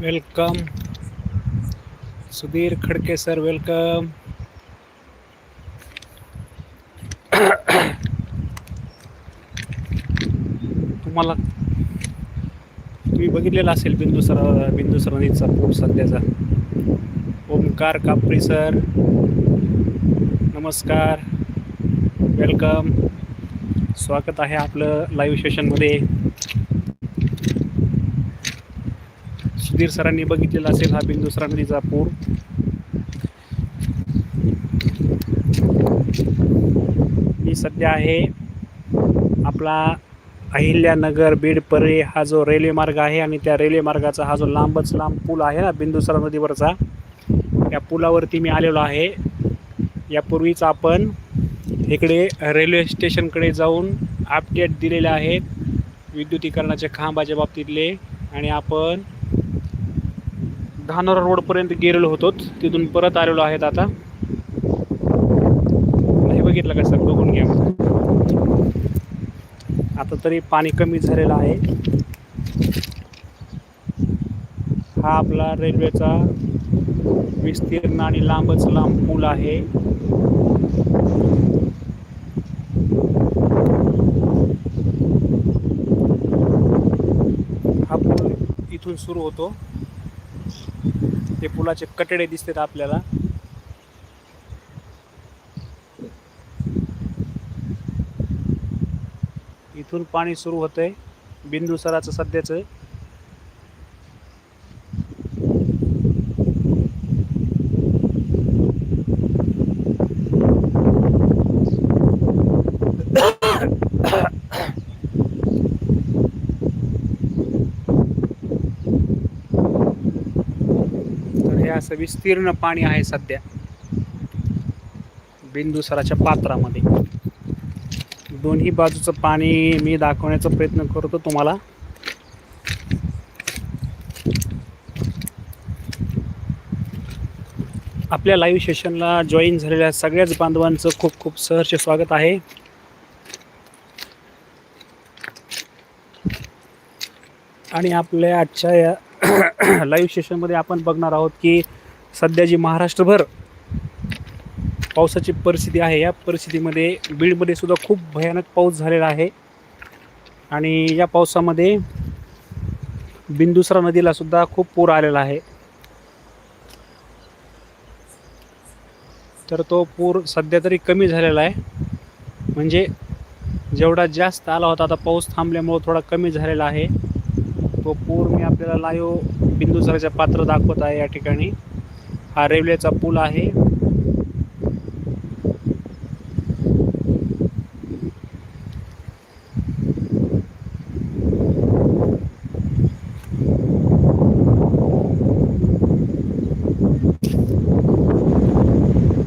Welcome. Sudhir Khadke sir welcome. तुम्हाला तुम्ही बघितलेला असेल बिंदुसर बिंदुसर नदीचा पूर सध्याचा. ओमकार कापरी सर नमस्कार. वेलकम. स्वागत आहे आपलं लाईव्ह सेशनमध्ये सुधीर सरांनी बघितलेला असेल हा बिंदुसरा नदीचा पूर. मी सध्या आहे आपला अहिल्यानगर बीड परे हा जो रेल्वे मार्ग आहे आणि त्या रेल्वे मार्गाचा हा जो लांबच लांब पूल आहे ना बिंदुसरा नदीवरचा या पुलावरती मी आलेलो आहे. यापूर्वीच आपण इकडे रेल्वे स्टेशनकडे जाऊन अपडेट दिलेले आहेत विद्युतीकरणाच्या खांबाच्या बाबतीतले आणि आपण धानोरा रोडपर्यंत गेलेलो होतो. तिथून परत आलेलो आहेत आता. नाही बघितलं का सर? बघून घ्या. आता तरी पाणी कमी झालेलं आहे. हा आपला रेल्वेचा विस्तीर्ण आणि लांबच लांब पूल आहे. हा पूल इथून सुरू होतो. ते पुलाचे कटडे दिसतात आपल्याला. इथून पाणी सुरू होतंय. बिंदुसराचं सध्याचं. असं विस्तीर्ण पाणी आहे सध्या. बिंदुसराच्या पात्रामध्ये. दोन्ही बाजूचं पाणी मी दाखवण्याचा प्रयत्न करतो तुम्हाला. आपल्या लाईव्ह सेशनला जॉईन झालेल्या सगळ्याच बांधवांचं खूप खूप सहर्ष स्वागत आहे. आणि आपल्या आजच्या या लाईव्ह सेशनमध्ये आपण बघणार आहोत की सध्या जी महाराष्ट्रभर पावसाची परिस्थिती आहे या परिस्थितीमध्ये बीडमध्ये सुद्धा खूप भयानक पाऊस झालेला आहे. आणि या पावसामध्ये बिंदुसरा नदीला सुद्धा खूप पूर आलेला आहे. तर तो पूर सध्या तरी कमी झालेला आहे. म्हणजे जेवढा जास्त आला होता आता पाऊस थांबल्यामुळं थोडा कमी झालेला आहे. तो पूर मी आपल्याला लाईव्ह बिंदुसराच्या पात्र दाखवत आहे या ठिकाणी. हा रेल्वेचा पूल आहे.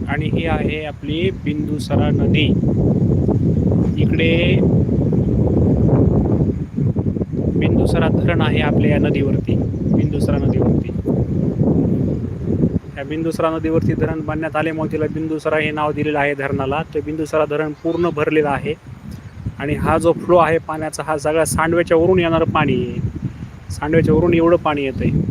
आणि ही आहे आपली बिंदुसरा नदी. इकडे बिंदुसरा धरण आहे आपल्या या नदीवरती. बिंदुसरा नदी या बिंदुसरा नदीवरती धरण बांधण्यात आल्यामुळे तिला बिंदुसरा हे नाव दिलेलं आहे धरणाला. ते बिंदुसरा धरण पूर्ण भरलेलं आहे. आणि हा जो फ्लो आहे पाण्याचा हा सगळा सांडव्याच्या वरून येणारं पाणी आहे. सांडव्याच्या वरून एवढं पाणी येतं आहे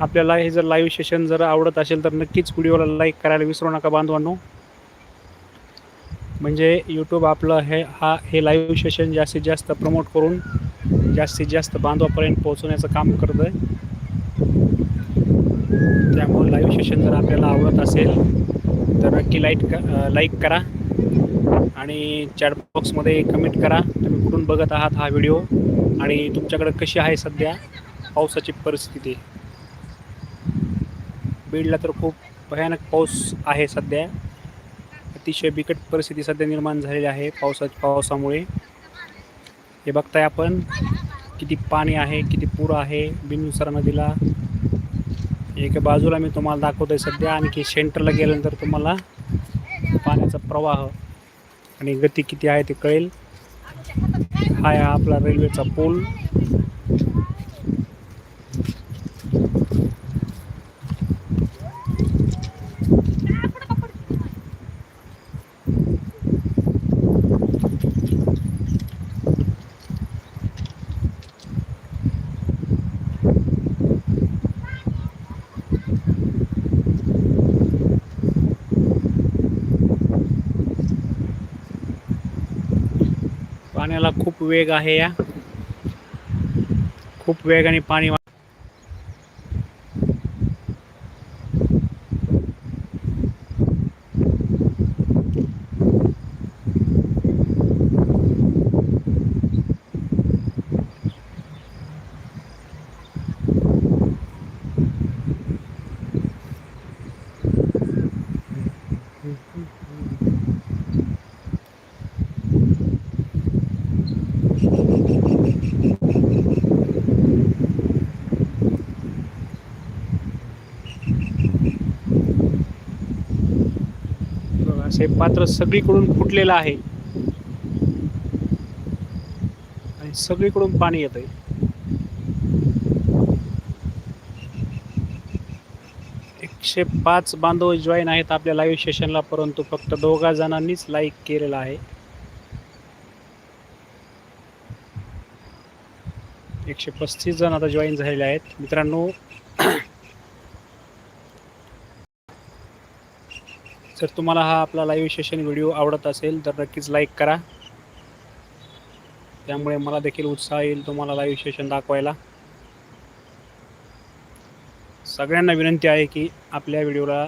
आपल्याला हे जर लाईव्ह सेशन जर आवडत असेल तर नक्कीच व्हिडिओला लाईक करायला विसरू नका बांधवांनो. म्हणजे यूट्यूब आपलं हे हा हे लाईव्ह सेशन जास्तीत जास्त प्रमोट करून जास्तीत जास्त बांधवापर्यंत पोहोचवण्याचं काम करत आहे. त्यामुळे लाईव्ह सेशन जर आपल्याला आवडत असेल तर नक्की लाइट लाईक करा आणि चॅटबॉक्समध्ये कमेंट करा. तुम्ही कुठून बघत आहात हा व्हिडिओ आणि तुमच्याकडे कशी आहे सध्या पावसाची परिस्थिती? बीडला तर खूप भयानक पाऊस आहे सध्या. अतिशय बिकट परिस्थिती सध्या निर्माण झालेली आहे पावसा पावसामुळे. हे बघताय आपण किती पाणी आहे किती पूर आहे बिनसरा नदीला. एका बाजूला मी तुम्हाला दाखवतोय सध्या आणखी सेंटरला गेल्यानंतर तुम्हाला पाण्याचा प्रवाह आणि गती किती आहे ते कळेल. हा आहे आपला रेल्वेचा पूल. पाण्याला खूप वेग आहे या. खूप वेगाने पाणी वा- बघा, असे पात्र सगळीकडून फुटलेलं आहे. आणि सगळीकडून पाणी येत आहे एकशे पाच बांधव जॉईन आहेत आपल्या लाईव्ह सेशनला परंतु फक्त दोघा जणांनीच लाईक केलेला आहे. एकशे पस्तीस जण आता जॉईन झालेले आहेत. मित्रांनो जर तुम्हाला हा आपला लाईव्ह सेशन व्हिडिओ आवडत असेल तर नक्कीच लाईक करा. त्यामुळे मला देखील उत्साह येईल तुम्हाला लाईव्ह सेशन दाखवायला. सगळ्यांना विनंती आहे की आपल्या व्हिडिओला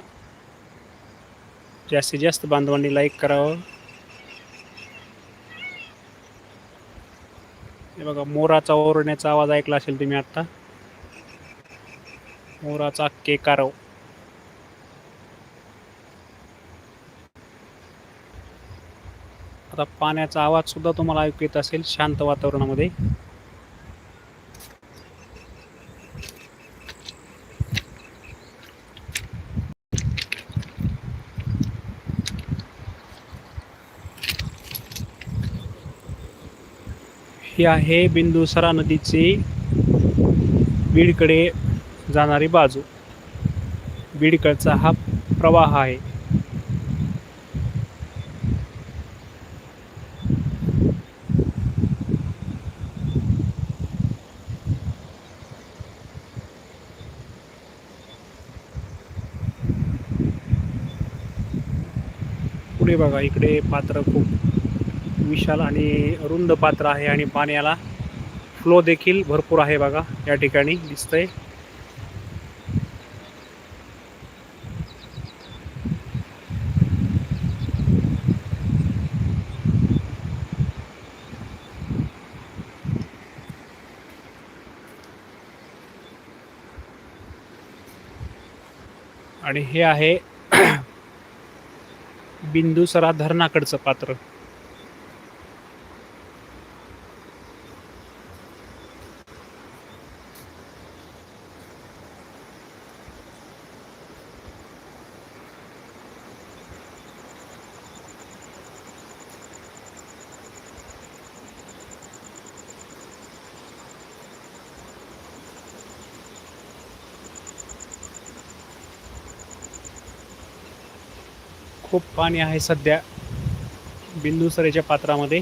जास्तीत जास्त बांधवांनी लाईक करावं. हे बघा मोराचा ओरडण्याचा आवाज ऐकला असेल तुम्ही आत्ता. मोराचा केकारव. आता पाण्याचा आवाज सुद्धा तुम्हाला ऐकू येत असेल शांत वातावरणामध्ये. ही आहे बिंदुसरा नदीची बीडकडे जाणारी बाजू. बीडकडचा हा प्रवाह आहे. बघा इकडे पात्र खूप विशाल आणि रुंद पात्र आहे आणि पाण्याला फ्लो देखील भरपूर आहे बघा या ठिकाणी दिसतंय. आणि हे आहे बिंदुसरा धरणाकडचं पात्र. खूप पाणी आहे सध्या बिंदुसरेच्या पात्रामध्ये.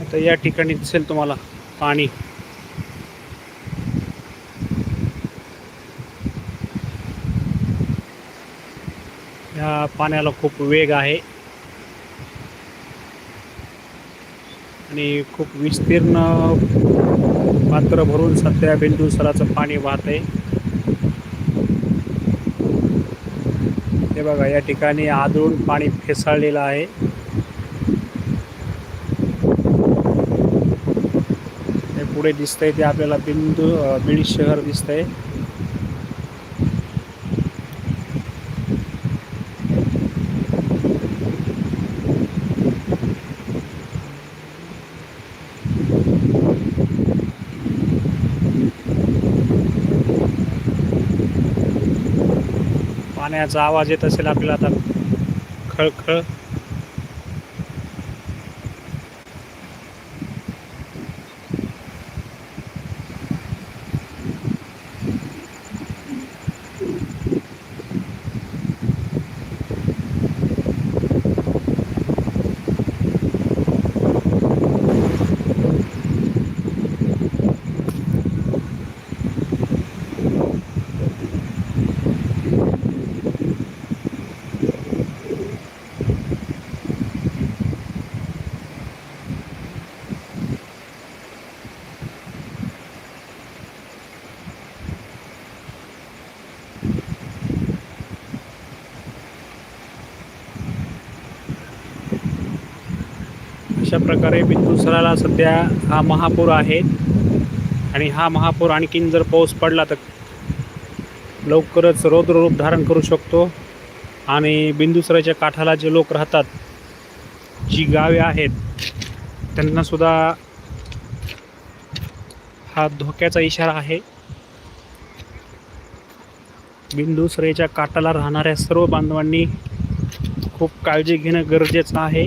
आता या ठिकाणी दिसेल तुम्हाला पाणी. या पाण्याला खूप वेग आहे. आणि खूप विस्तीर्ण पात्र भरून सध्या बिंदुसराचं पाणी वाहत आहे. हे बघा या ठिकाणी आदळून पाणी फेसाळलेलं आहे. हे पुढे दिसतंय ते आपल्याला बिंदू बीड शहर दिसतंय. पाण्याचा आवाज येत असेल आपल्याला आता. खळखळ. अशा प्रकारे बिंदुसराला सध्या हा महापूर आहे. आणि हा महापूर आणखीन जर पाऊस पडला तर लवकरच रौद्ररूप धारण करू शकतो. आणि बिंदुसराच्या काठाला जे लोक राहतात जी गावे आहेत त्यांनासुद्धा हा धोक्याचा इशारा आहे. बिंदुसरेच्या काठाला राहणाऱ्या सर्व बांधवांनी खूप काळजी घेणं गरजेचं आहे.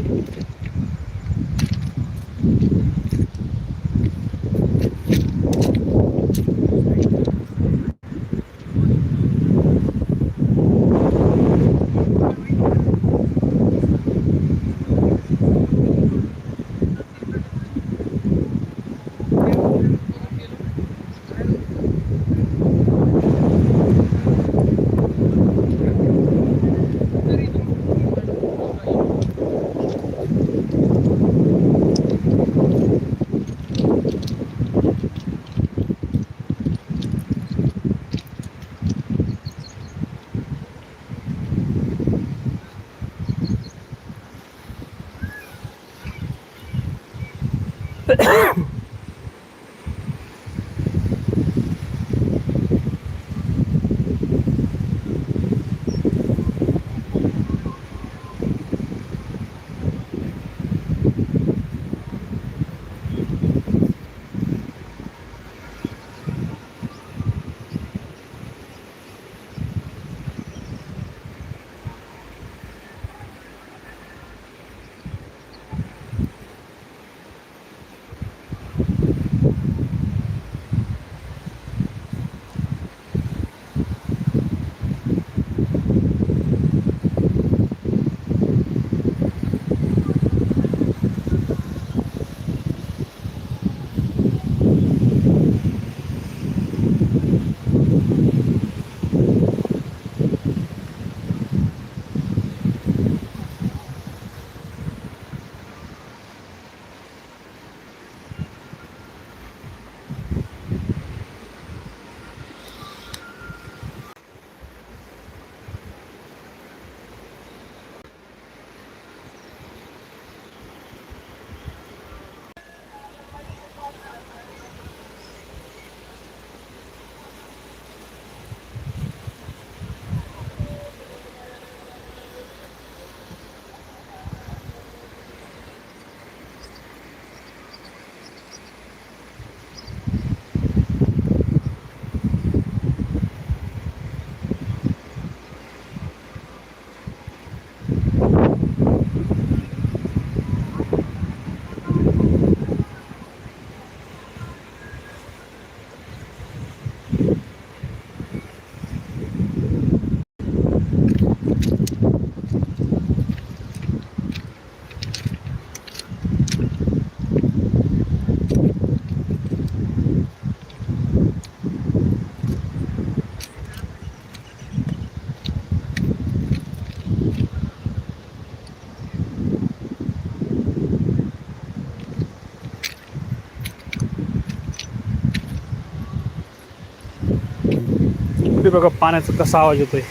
बघा पाण्याचा कसा आवाज येतोय.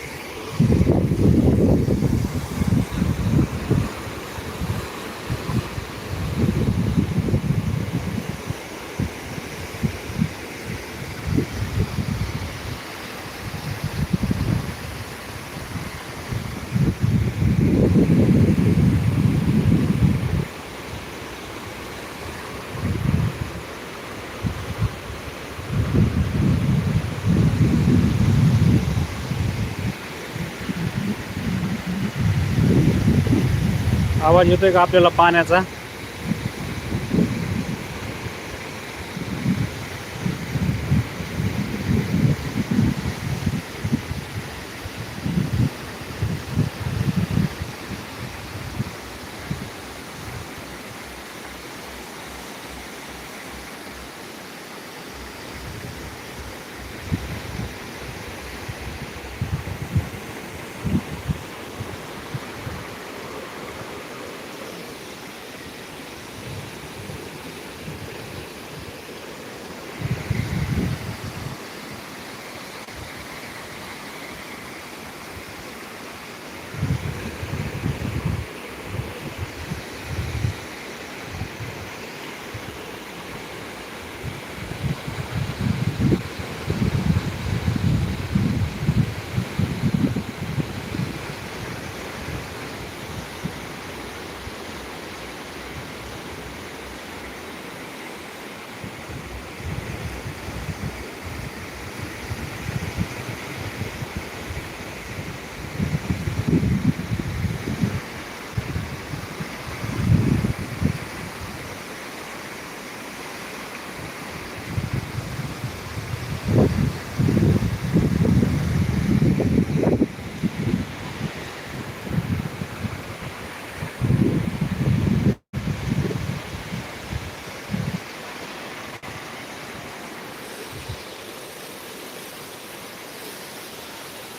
आवाज येतोय का आपल्याला पाण्याचा?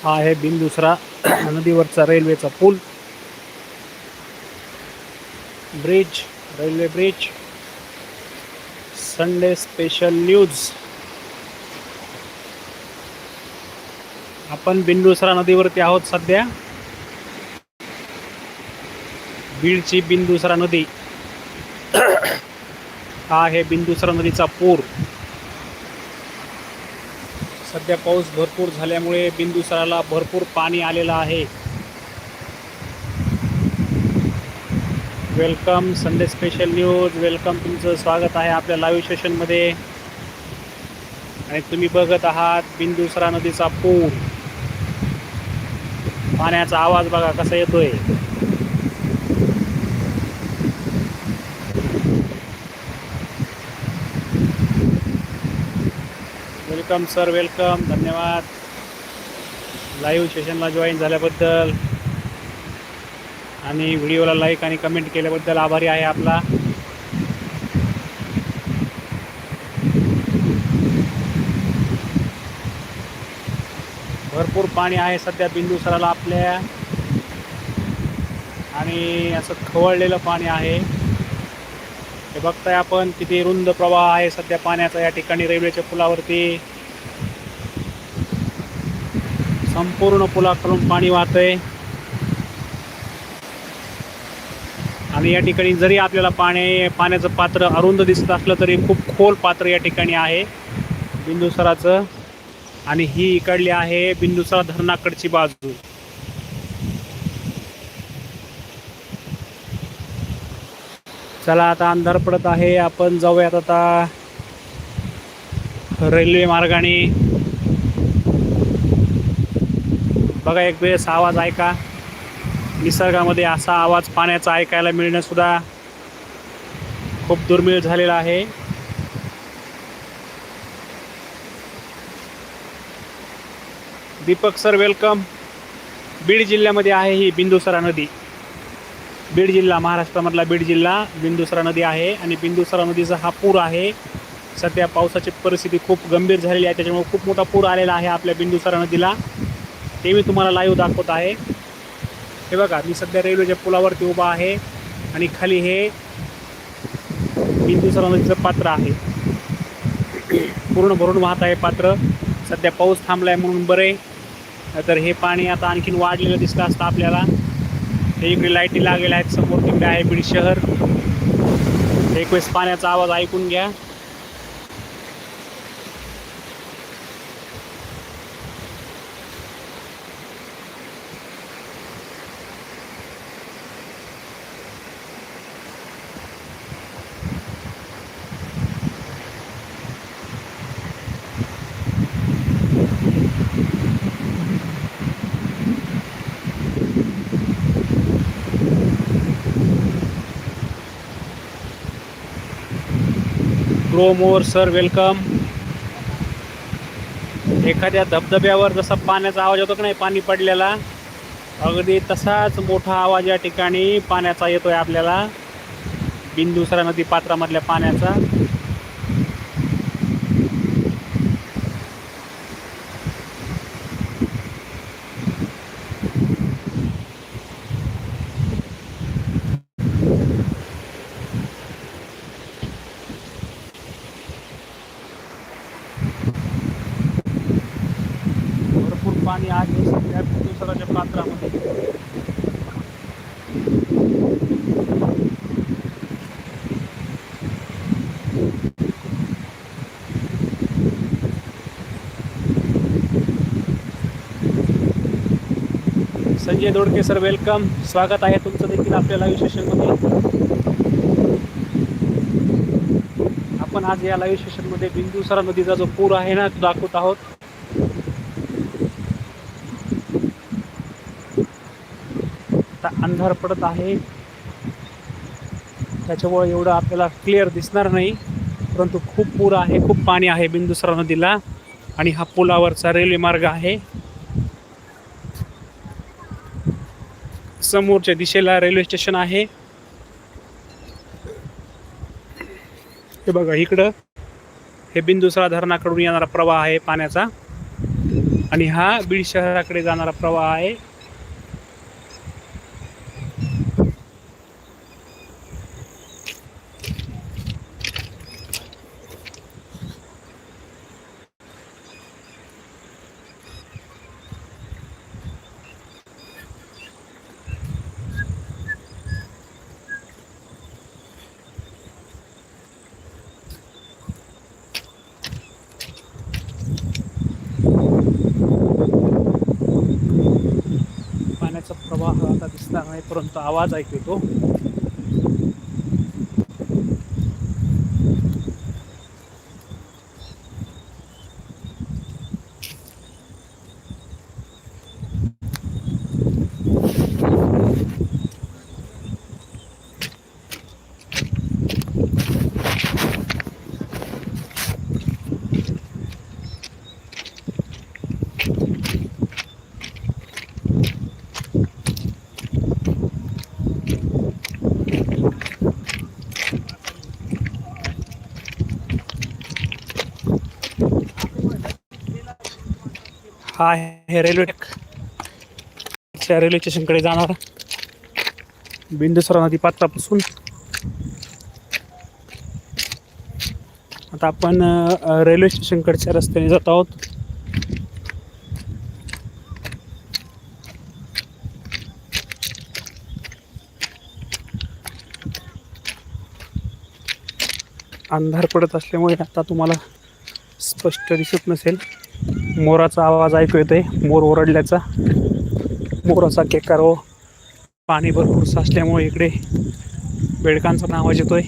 हा आहे बिंदुसरा नदीवरचा रेल्वेचा पूल. Bridge railway bridge Sunday special news आपण बिंदुसरा नदीवरती आहोत सध्या. बीडची बिंदुसरा नदी. हा आहे बिंदुसरा नदीचा पूर. सध्या पाऊस भरपूर झाल्यामुळे बिंदुसराला भरपूर पाणी आलेलं आहे. Welcome Sunday special news. Welcome तुमचं स्वागत आहे आपल्या लाईव्ह सेशनमध्ये आणि तुम्ही बघत आहात बिंदुसरा नदीचा पूर. पाण्याचा आवाज बघा कसा येतोय. Welcome sir welcome. धन्यवाद. लाईव्ह सेशनला जॉईन झाल्याबद्दल. आणि व्हिडिओला लाईक आणि कमेंट केल्याबद्दल आभारी आहे आपला. भरपूर पाणी आहे सध्या बिंदुसराला आपल्या. आणि असं खवळलेलं पाणी आहे. हे बघताय आपण किती रुंद प्रवाह आहे सध्या पाण्याचा या ठिकाणी रेल्वेच्या पुलावरती. संपूर्ण पुलाकडून पाणी वाहत आहे आणि या ठिकाणी जरी आपल्याला पाणी पाण्याचं पात्र अरुंद दिसत असलं तरी खूप खोल पात्र या ठिकाणी आहे. बिंदुसराचं. आणि ही इकडली आहे बिंदुसरा धरणाकडची बाजू. चला आता अंधार पडत आहे. आपण जाऊयात आता रेल्वे मार्गाने. बघा एक वेळेस आवाज ऐका. निसर्गामध्ये असा आवाज पाण्याचा ऐकायला मिळणंसुद्धा खूप दुर्मिळ झालेला आहे. दीपक सर वेलकम बीड जिल्ह्यामध्ये आहे ही बिंदुसरा नदी. बीड जिल्हा महाराष्ट्रामधला बीड जिल्हा बिंदुसरा नदी आहे आणि बिंदुसरा नदीचा हा पूर आहे. सध्या पावसाची परिस्थिती खूप गंभीर झालेली आहे त्याच्यामुळे खूप मोठा पूर आलेला आहे आपल्या बिंदुसरा नदीला. ते मी तुम्हाला लाईव्ह दाखवत आहे. हे बघा मी सध्या रेल्वेच्या पुलावरती उभा आहे आणि खाली हे बिंदुसरा नदीचं पात्र आहे. पूर्ण भरून वाहत आहे पात्र. सध्या पाऊस थांबला आहे म्हणून बरे. तर हे पाणी आता आणखीन वाढलेलं दिसलं असतं आपल्याला. हे इकडे लाईटी लागलेल्या आहेत समोर तिकडे आहे बीड शहर. एक वेळेस पाण्याचा आवाज ऐकून घ्या. Grow more sir welcome. एखाद्या धबधब्यावर जसा पाण्याचा आवाज येतो की नाही पाणी पडलेला अगदी तसाच मोठा आवाज या ठिकाणी पाण्याचा येतो आहे आपल्याला. बिंदुसरा नदी पात्रामधल्या पाण्याचा भरपूर पाणी आहे सध्या दिवसाच्या पात्रामध्ये संजय दोडके सर वेलकम स्वागत आहे तुमचं देखील आपल्या लाईव्ह सेशनमध्ये आपण आज या लाईव्ह सेशनमध्ये बिंदुसरा नदीचा जो पूर आहे ना तो दाखवत आहोत. अंधार पडत आहे. त्याच्यामुळे एवढं आपल्याला क्लिअर दिसणार नाही. परंतु खूप पूर आहे खूप पाणी आहे बिंदुसरा नदीला. आणि हा पुलावरचा रेल्वे मार्ग आहे. समोरच्या दिशेला रेल्वे स्टेशन आहे. हे बघा इकडं. हे बिंदुसरा धरणाकडून येणारा प्रवाह आहे पाण्याचा. आणि हा बीड शहराकडे जाणारा प्रवाह आहे पाण्याचा प्रवाह आता दिसणार नाही परंतु आवाज ऐकू येतो हा आहे रेल्वे त्या रेल्वे स्टेशनकडे जाणार. बिंदुसरा नदी पात्रापासून आता आपण रेल्वे स्टेशनकडच्या रस्त्याने जात आहोत. अंधार पडत असल्यामुळे आता तुम्हाला स्पष्ट दिसत नसेल. मोराचा आवाज ऐकू येतोय. मोर ओरडल्याचा. मोराचा केकारो. पाणी भरपूर साचल्यामुळे इकडे बेडकांचा पण आवाज येतोय.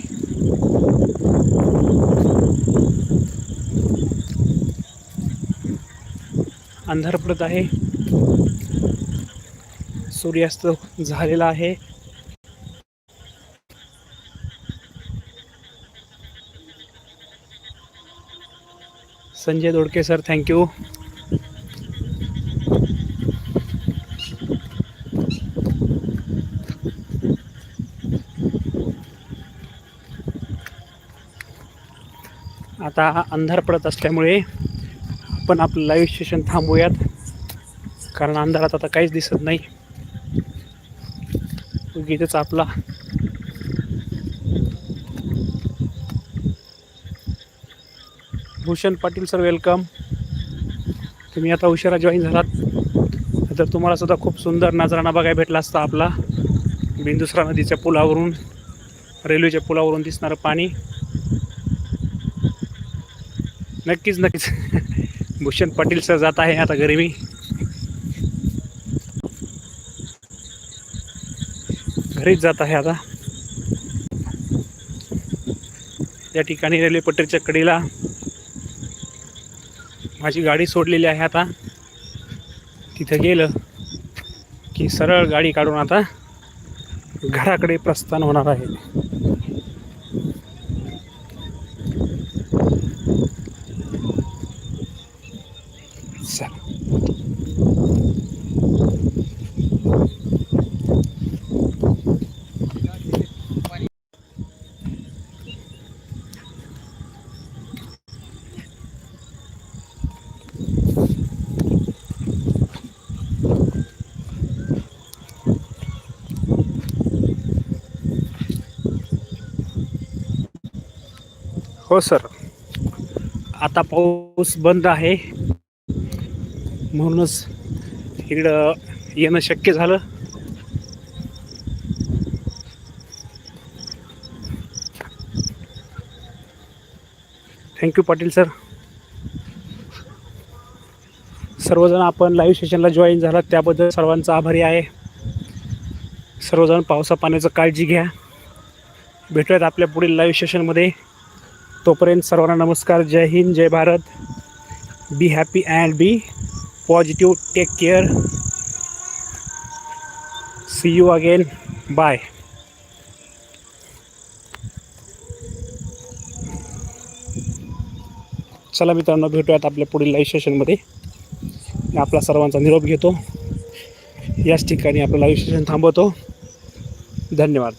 अंधार पडत आहे. सूर्यास्त झालेला आहे. संजय दोडके सर थँक्यू आता अंधार पडत असल्यामुळे आपण आपलं लाईव्ह स्टेशन थांबूयात. कारण अंधारात आता काहीच दिसत नाही. उगीच आपला. भूषण पाटील सर वेलकम तुम्ही आता उशिरा जॉईन झालात. तर तुम्हाला सुद्धा खूप सुंदर नजराणा बघायला भेटला असता आपला. बिंदुसरा नदीच्या पुलावरून रेल्वेच्या पुलावरून दिसणारं पाणी. नक्कीच नक्कीच. भूषण पाटील सर जात आहे आता घरी मी घरीच जात आहे आता. या ठिकाणी रेल्वे पटरीच्या कडीला माझी गाडी सोडलेली आहे आता. तिथं गेलं की सरळ गाडी काढून आता घराकडे प्रस्थान होणार आहे. हो सर. आता पाऊस बंद आहे. म्हणूनच इकडं येणं शक्य झालं. Thank you Patil sir. सर्वजण आपण लाईव्ह सेशनला जॉईन झालात त्याबद्दल सर्वांचा आभारी आहे. सर्वजण पावसा पाण्याचं काळजी घ्या. भेटूयात आपल्या पुढील लाईव्ह सेशनमध्ये तोपर्यंत सर्वांना नमस्कार जय हिंद जय Bharat. Be happy and be positive take care see you again bye चला मित्रांनो भेटूयात आपल्या पुढील लाईव्ह सेशनमध्ये मी आपला सर्वांचा निरोप घेतो. याच ठिकाणी आपलं लाईव्ह सेशन थांबवतो. धन्यवाद.